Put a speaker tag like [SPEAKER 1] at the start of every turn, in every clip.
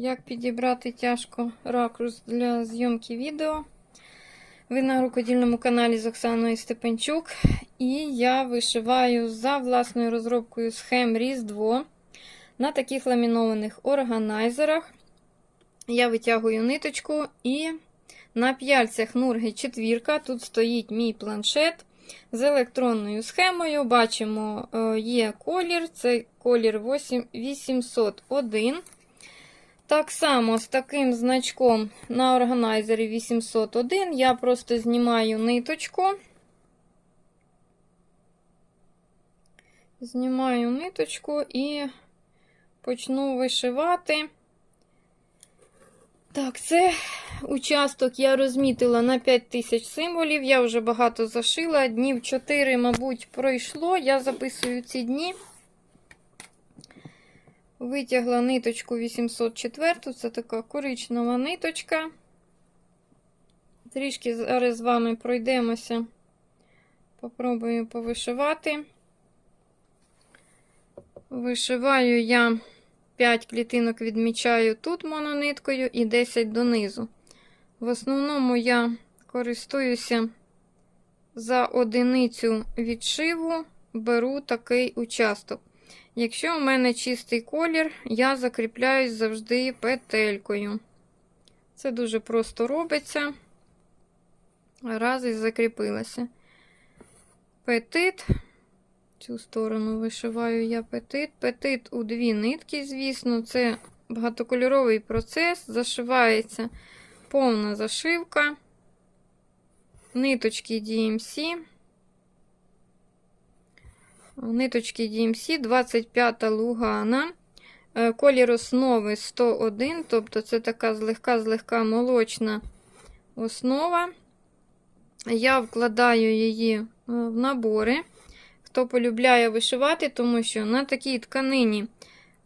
[SPEAKER 1] Як підібрати тяжко ракурс для зйомки відео. Ви на рукодільному каналі з Оксаною Степенчук. І я вишиваю за власною розробкою схем Різдво на таких ламінованих органайзерах. Я витягую ниточку і на п'яльцях нурги четвірка. Тут стоїть мій планшет з електронною схемою. Бачимо, е, є колір, це колір 8 801. Так само з таким значком на органайзері 801 я просто знімаю ниточку. Знімаю ниточку і почну вишивати. Так, це участок я розмітила на 5000 символів. Я вже багато зашила. Днів 4, мабуть, пройшло. Я записую ці дні. Витягла ниточку 804, це така коричнева ниточка. Трішки зараз з вами пройдемося. Попробую повишивати. Вишиваю я 5 клітинок відмічаю тут монониткою і 10 донизу. В основному я користуюся за одиницю відшиву, беру такий участок. Якщо у мене чистий колір, я закріпляюсь завжди петелькою. Це дуже просто робиться. Раз і закріпилася. Петит. Цю сторону вишиваю я петит. Петит у дві нитки, звісно, це багатокольоровий процес. Зашивається повна зашивка, ниточки DMC. Ниточки DMC 25 лугана. Е, Колір основи 101, тобто це така злегка-злегка молочна основа. Я вкладаю її е, в набори. Хто полюбляє вишивати, тому що на такій тканині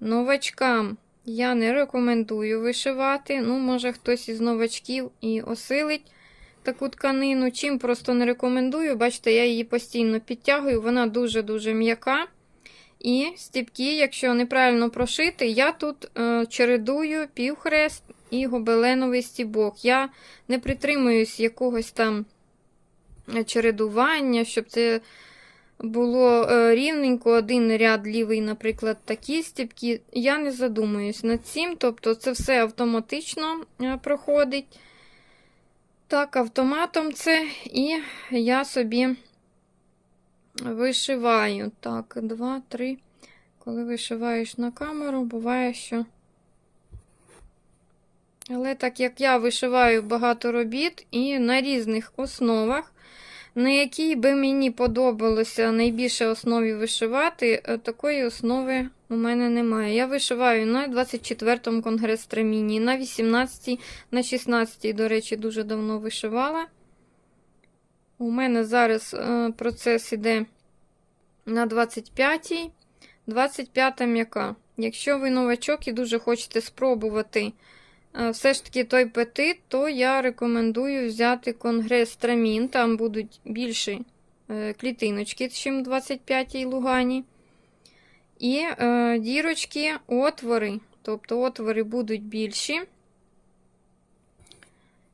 [SPEAKER 1] новачкам я не рекомендую вишивати. Ну, може, хтось із новачків і осилить таку тканину. Чим просто не рекомендую. Бачите, я її постійно підтягую, вона дуже-дуже м'яка. І стіпки, якщо неправильно прошити, я тут е, чередую півхрест і гобеленовий стібок. Я не притримуюсь якогось там чередування, щоб це було е, рівненько, один ряд лівий, наприклад, такі стіпки. Я не задумуюсь над цим, тобто це все автоматично е, проходить. Так, автоматом це, і я собі вишиваю. Так, два, три. Коли вишиваєш на камеру, буває, що. Але так як я вишиваю багато робіт і на різних основах, на якій би мені подобалося найбільше основі вишивати, е, такої основи у мене немає. Я вишиваю на 24-му конгрес траміні, на 18-й, на 16-й, до речі, дуже давно вишивала. У мене зараз е, процес іде на 25-й, 25-та м'яка. Якщо ви новачок і дуже хочете спробувати е, все ж таки той петит, то я рекомендую взяти конгрес трамін. Там будуть більші е, клітиночки, в 25-й лугані. І е, дірочки, отвори. Тобто отвори будуть більші.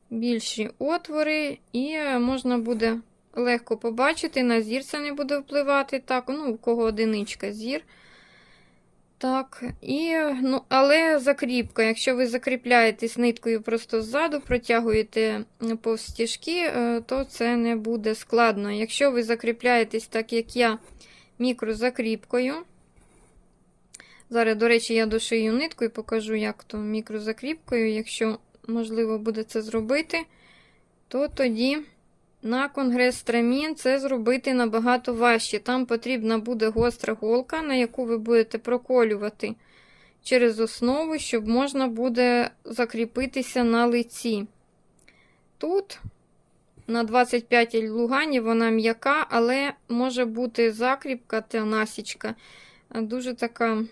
[SPEAKER 1] Більші отвори, і е, можна буде легко побачити, на зір це не буде впливати. Так, ну, у кого одиничка зір. Так, і, ну, але закріпка. Якщо ви закріпляєтесь ниткою просто ззаду, протягуєте повз стіжки, е, то це не буде складно. Якщо ви закріпляєтесь, так як я, мікрозакріпкою. Зараз, до речі, я дошию нитку і покажу, як то мікрозакріпкою. Якщо можливо буде це зробити, то тоді на конгрес трамін це зробити набагато важче. Там потрібна буде гостра голка, на яку ви будете проколювати через основу, щоб можна буде закріпитися на лиці. Тут, на 25 лугані, вона м'яка, але може бути закріпка та насічка. Дуже така,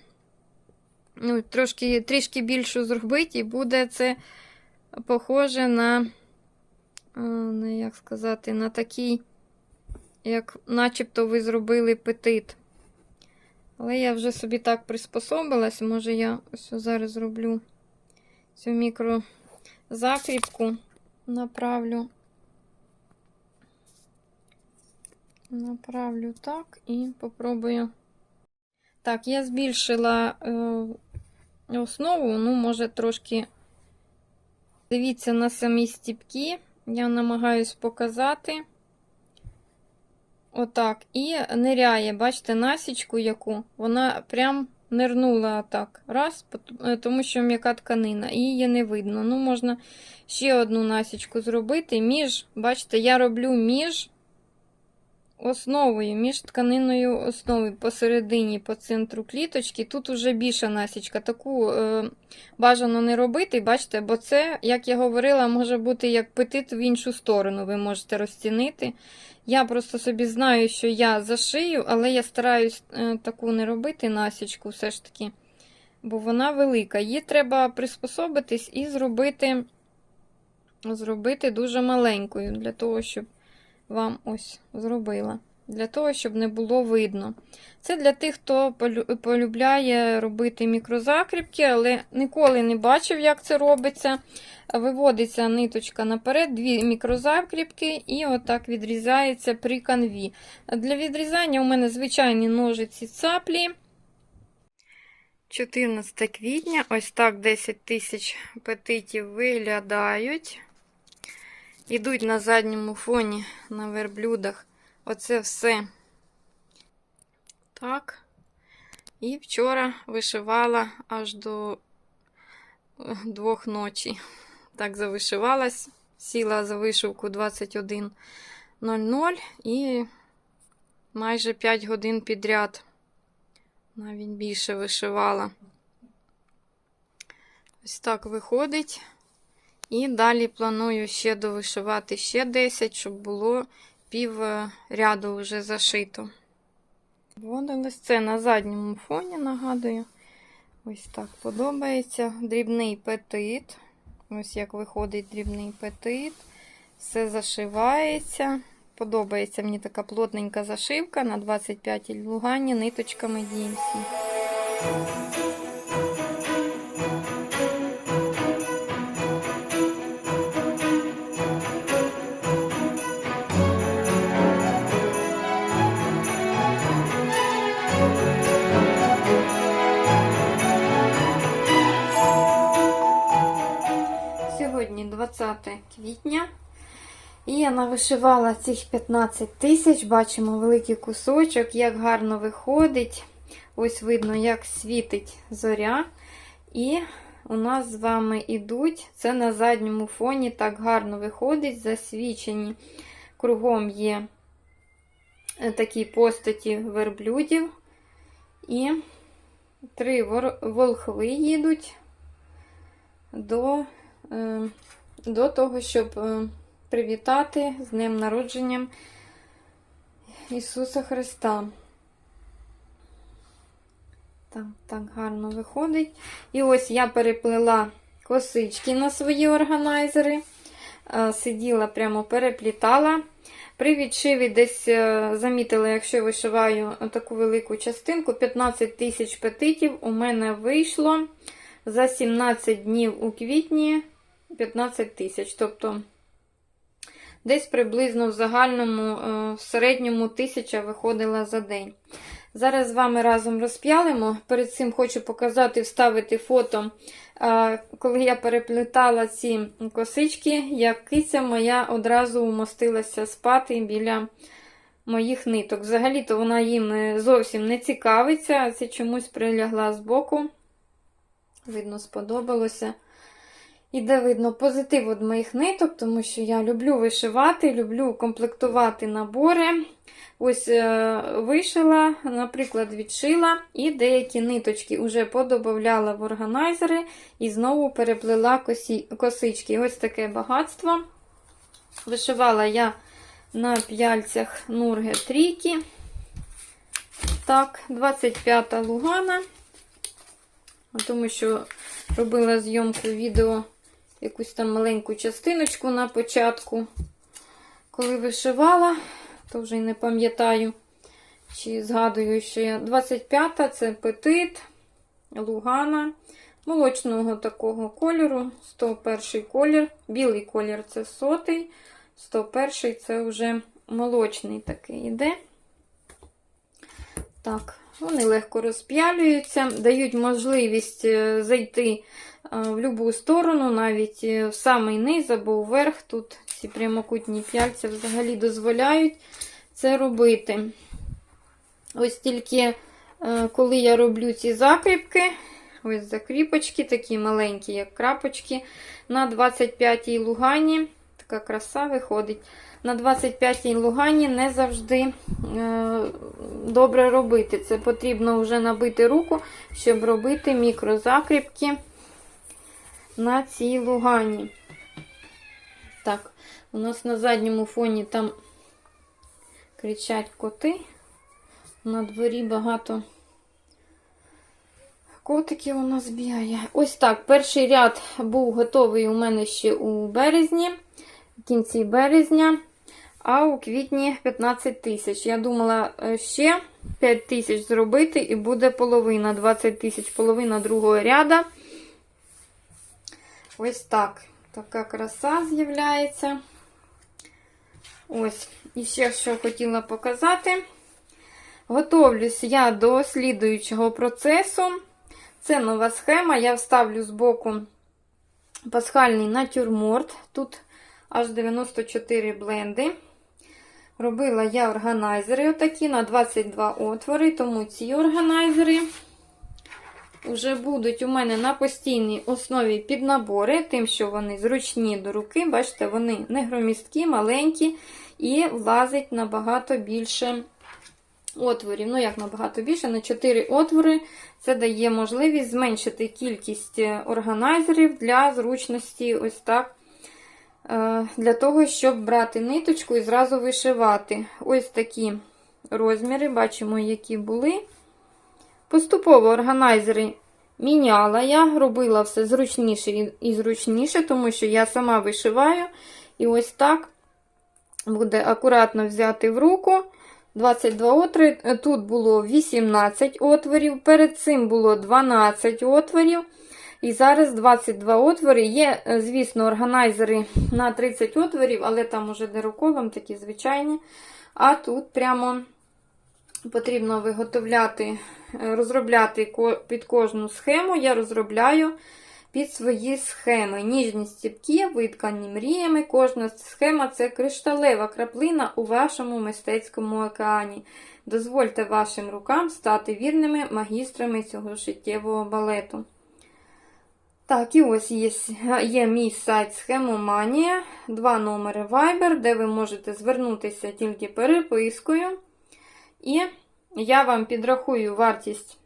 [SPEAKER 1] ну, трошки, трішки більшу зробити, і буде це похоже на не як сказати, на такий, як начебто ви зробили петит. Але я вже собі так приспособилась, може, я ось зараз зроблю цю мікрозакріпку направлю. Направлю так і попробую. Так, я збільшила е, основу, ну, може, трошки. Дивіться на самі стіпки. Я намагаюсь показати. Отак. І ниряє, бачите, насічку яку. Вона прям нирнула так. Раз, е, тому що м'яка тканина, і її не видно. Ну, можна ще одну насічку зробити. Між, бачите, я роблю між основою, між тканиною основи посередині, по центру кліточки. Тут уже більша насічка. Таку е, бажано не робити, бачите, бо це, як я говорила, може бути як петит в іншу сторону, ви можете розцінити. Я просто собі знаю, що я зашию, але я стараюсь е, таку не робити насічку, все ж таки, бо вона велика. Її треба приспособитись і зробити, зробити дуже маленькою, для того, щоб вам ось зробила. Для того, щоб не було видно. Це для тих, хто полюбляє робити мікрозакріпки, але ніколи не бачив, як це робиться. Виводиться ниточка наперед, дві мікрозакріпки, і отак відрізається при канві. Для відрізання у мене звичайні ножиці цаплі. 14 квітня, ось так 10 тисяч петитів виглядають. Ідуть на задньому фоні на верблюдах. Оце все. Так. І вчора вишивала аж до е, двох ночі. Так, завишивалась. Сіла за вишивку 21.00 і майже 5 годин підряд. Навіть більше вишивала. Ось так виходить. І далі планую ще довишивати ще 10, щоб було пів е, ряду вже зашито. Вводилось це на задньому фоні, нагадую. Ось так подобається. Дрібний петит. Ось як виходить дрібний петит. Все зашивається. Подобається мені така плотненька зашивка на 25 лугані ниточками DMC. Сьогодні 20 квітня. І я навишивала цих 15 тисяч. Бачимо великий кусочок, як гарно виходить. Ось видно, як світить зоря. І у нас з вами ідуть. Це на задньому фоні так гарно виходить, засвічені. Кругом є е, такі постаті верблюдів. І три волхви їдуть до, до того, щоб е, привітати з Днем народженням Ісуса Христа. Так, так гарно виходить. І ось я переплела косички на свої органайзери. Е, Сиділа, прямо переплітала. При відшиві десь е, замітила, якщо вишиваю таку велику частинку, 15 тисяч петитів у мене вийшло за 17 днів у квітні 15 тисяч. Тобто десь приблизно в загальному, е, в середньому тисяча виходила за день. Зараз з вами разом розп'ялимо. Перед цим хочу показати, вставити фото, коли я переплітала ці косички, як киця моя одразу умостилася спати біля моїх ниток. Взагалі-то вона їм зовсім не цікавиться, це чомусь прилягла збоку. Видно, сподобалося. Іде видно позитив від моїх ниток, тому що я люблю вишивати, люблю комплектувати набори. Ось е, вишила, наприклад, відшила, і деякі ниточки вже подобавляла в органайзери і знову переплела косі, косички. Ось таке багатство. Вишивала я на п'яльцях Нурге трійки. Так, 25-та лугана. Тому що робила зйомку відео якусь там маленьку частиночку на початку. Коли вишивала, то вже й не пам'ятаю, чи згадую, що я 25-та це петит, Лугана. молочного такого кольору. 101 колір. Білий колір це сотий, 101 це вже молочний такий іде. Так, вони легко розп'ялюються, дають можливість е, зайти в будь-яку сторону, навіть е, в самий низ або вверх. Тут ці прямокутні п'яльця взагалі дозволяють це робити. Ось тільки коли я роблю ці закріпки, ось закріпочки, такі маленькі, як крапочки, на 25-й лугані, така краса виходить. На 25-й лугані не завжди е, добре робити. Це потрібно вже набити руку, щоб робити мікрозакріпки на цій лугані. Так, у нас на задньому фоні там кричать коти. На дворі багато котиків у нас бігає. Ось так. Перший ряд був готовий у мене ще у березні, в кінці березня, а у квітні 15 тисяч. Я думала е, ще 5 тисяч зробити, і буде половина, 20 тисяч, половина другого ряда. Ось так. Така краса з'являється. Ось, і ще що хотіла показати. Готовлюсь я до слідуючого процесу. Це нова схема. Я вставлю з боку пасхальний натюрморт. Тут аж 94 бленди. Робила я органайзери отакі на 22 отвори, тому ці органайзери вже будуть у мене на постійній основі піднабори, тим, що вони зручні до руки. Бачите, вони не громісткі, маленькі і влазить набагато більше отворів. Ну, як набагато більше, на 4 отвори. Це дає можливість зменшити кількість е, органайзерів для зручності, ось так. Е, для того, щоб брати ниточку і зразу вишивати. Ось такі розміри, бачимо, які були. Поступово органайзери міняла я, робила все зручніше і зручніше, тому що я сама вишиваю. І ось так буде акуратно взяти в руку. 22 отвори. Тут було 18 отворів, перед цим було 12 отворів. І зараз 22 отвори. Є, е, звісно, органайзери на 30 отворів, але там уже деруколом такі звичайні. А тут прямо потрібно виготовляти, е, розробляти під кожну схему. Я розробляю під свої схеми. Ніжні стіпки, виткані мріями. Кожна схема це кришталева краплина у вашому мистецькому океані. Дозвольте вашим рукам стати вірними магістрами цього життєвого балету. Так, і ось є є мій сайт Схемоманія, два номери Viber, де ви можете звернутися тільки перепискою. І я вам підрахую вартість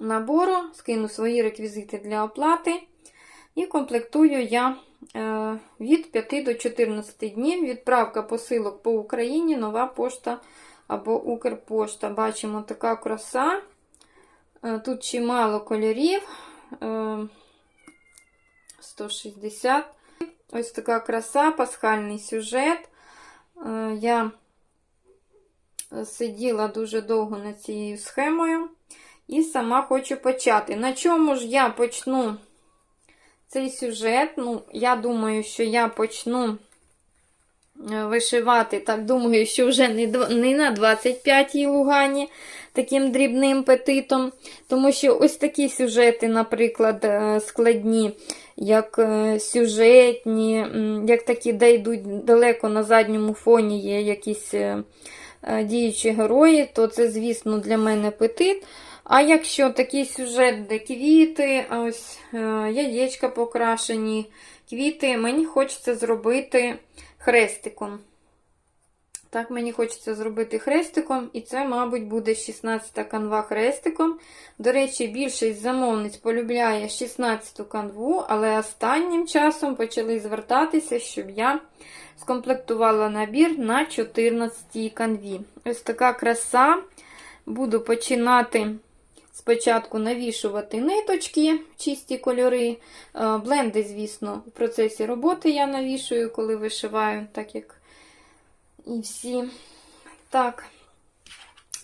[SPEAKER 1] набору, скину свої реквізити для оплати. І комплектую я е, від 5 до 14 днів. Відправка посилок по Україні, нова пошта або Укрпошта. Бачимо така краса. Е, тут чимало кольорів. 160. Е, Ось така краса, пасхальний сюжет. Я сиділа дуже довго над цією схемою. І сама хочу почати. На чому ж я почну цей сюжет? Ну, я думаю, що я почну е, вишивати, так думаю, що вже не на 25-й лугані таким дрібним петитом. Тому що ось такі сюжети, наприклад, е, складні, як е, сюжетні, як такі, де йдуть далеко на задньому фоні є якісь діючі герої, то це, звісно, для мене апетит. А якщо такий сюжет, де квіти, ось е, яєчка покрашені, квіти, мені хочеться зробити хрестиком. Так, мені хочеться зробити хрестиком, і це, мабуть, буде 16-та канва хрестиком. До речі, більшість замовниць полюбляє 16-ту канву, але останнім часом почали звертатися, щоб я скомплектувала набір на 14-й канві. Ось така краса. Буду починати спочатку навішувати ниточки, чисті кольори. Е, бленди, звісно, в процесі роботи я навішую, коли вишиваю, так як і всі. Так,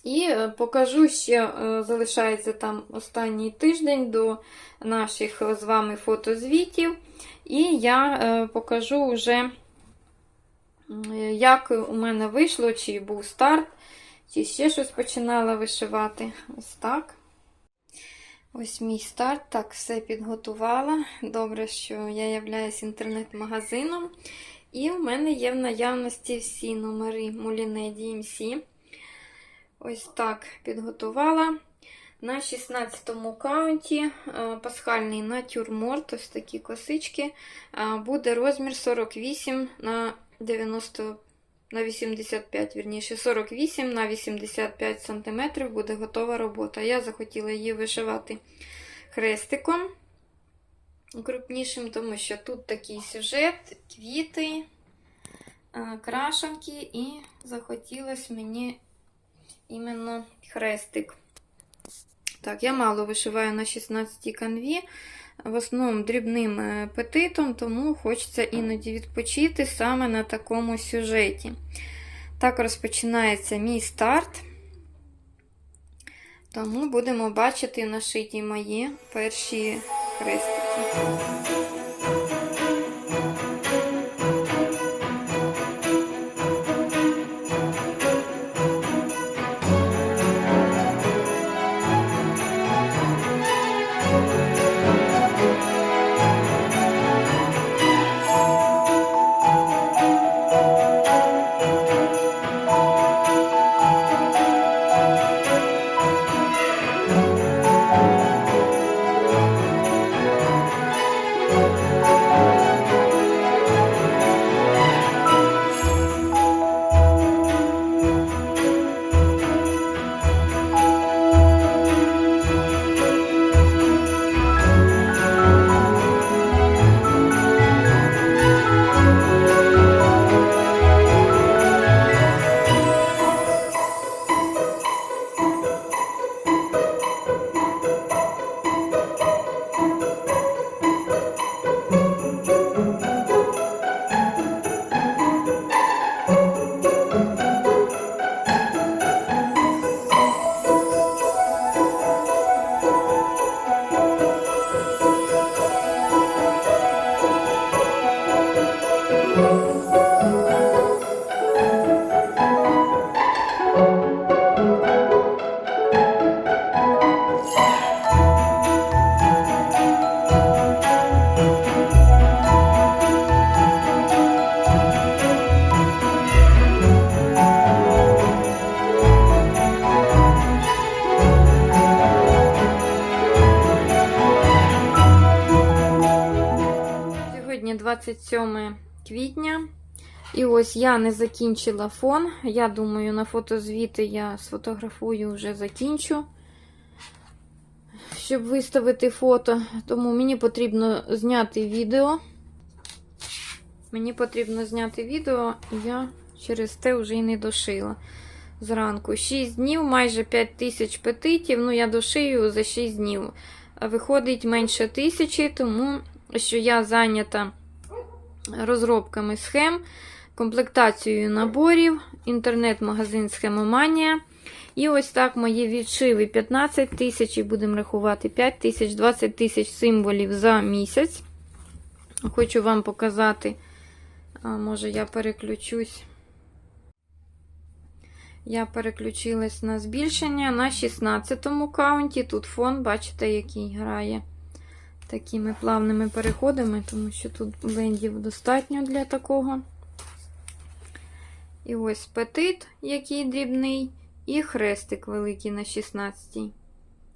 [SPEAKER 1] І е, покажу ще, е, залишається там останній тиждень до наших з вами фотозвітів. І я е, покажу вже, як у мене вийшло, чи був старт, чи ще щось починала вишивати. Ось так. Ось мій старт. Так, все підготувала. Добре, що я являюсь інтернет-магазином. І в мене є в наявності всі номери Moulinet DMC. Ось так підготувала. На 16-му каунті е, пасхальний натюрморт, ось такі косички. е, Буде розмір 48 на 90 на 85, вірніше, 48 на 85 см буде готова робота. Я захотіла її вишивати хрестиком крупнішим, тому що тут такий сюжет, квіти, е, крашенки, і захотілося мені іменно хрестик. Так, я мало вишиваю на 16 канві, в основному дрібним е, петитом, тому хочеться іноді відпочити саме на такому сюжеті. Так розпочинається мій старт. Тому будемо бачити нашиті мої перші хрестики. Сьогодні 27 квітня. І ось я не закінчила фон. Я думаю, на фотозвіти я сфотографую вже закінчу, щоб виставити фото. Тому мені потрібно зняти відео. Мені потрібно зняти відео, і я через те вже і не дошила зранку. 6 днів, майже 5 тисяч петитів. Ну, я дошию за 6 днів. Виходить менше тисячі, тому що я зайнята розробками схем, комплектацією наборів, інтернет-магазин Схемоманія. І ось так мої відшиви 15 тисяч, і будемо рахувати 5 тисяч, 20 тисяч символів за місяць. Хочу вам показати, може, я переключусь. Я переключилась на збільшення на 16-му каунті. Тут фон, бачите, який грає такими плавними переходами, тому що тут блендів достатньо для такого. І ось петит, який дрібний, і хрестик великий на 16.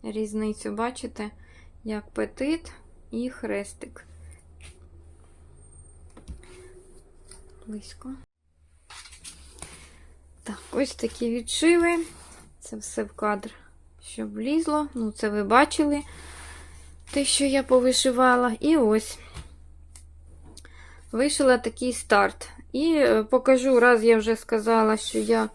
[SPEAKER 1] Різницю бачите, як петит і хрестик. Близько. Так, ось такі відшиви. Це все в кадр, щоб влізло. Ну, це ви бачили те, що я повишивала. І ось вишила такий старт. І е, покажу, раз я вже сказала, що я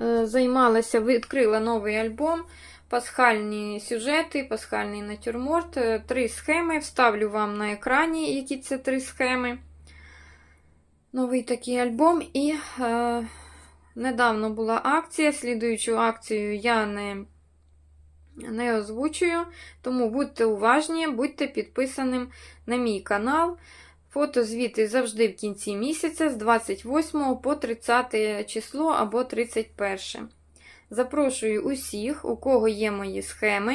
[SPEAKER 1] е, займалася, відкрила новий альбом. Пасхальні сюжети, пасхальний натюрморт. Е, Три схеми. Вставлю вам на екрані, які це три схеми. Новий такий альбом. І е, недавно була акція, слідуючу акцію я не, не озвучую, тому будьте уважні, будьте підписаним на мій канал. Фотозвіти завжди в кінці місяця з 28 по 30 число або 31. Запрошую усіх, у кого є мої схеми,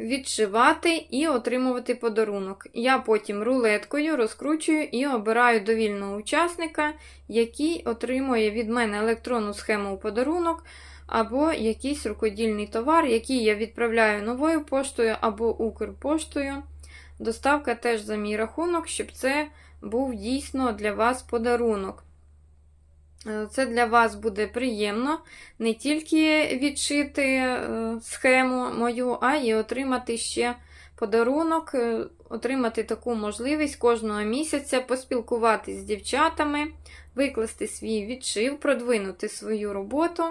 [SPEAKER 1] відшивати і отримувати подарунок. Я потім рулеткою розкручую і обираю довільного учасника, який отримує від мене електронну схему у подарунок, або якийсь рукодільний товар, який я відправляю новою поштою або Укрпоштою. Доставка теж за мій рахунок, щоб це був дійсно для вас подарунок. Е, Це для вас буде приємно не тільки відшити е, схему мою, а й отримати ще подарунок, е, отримати таку можливість кожного місяця поспілкуватись з дівчатами, викласти свій відшив, продвинути свою роботу.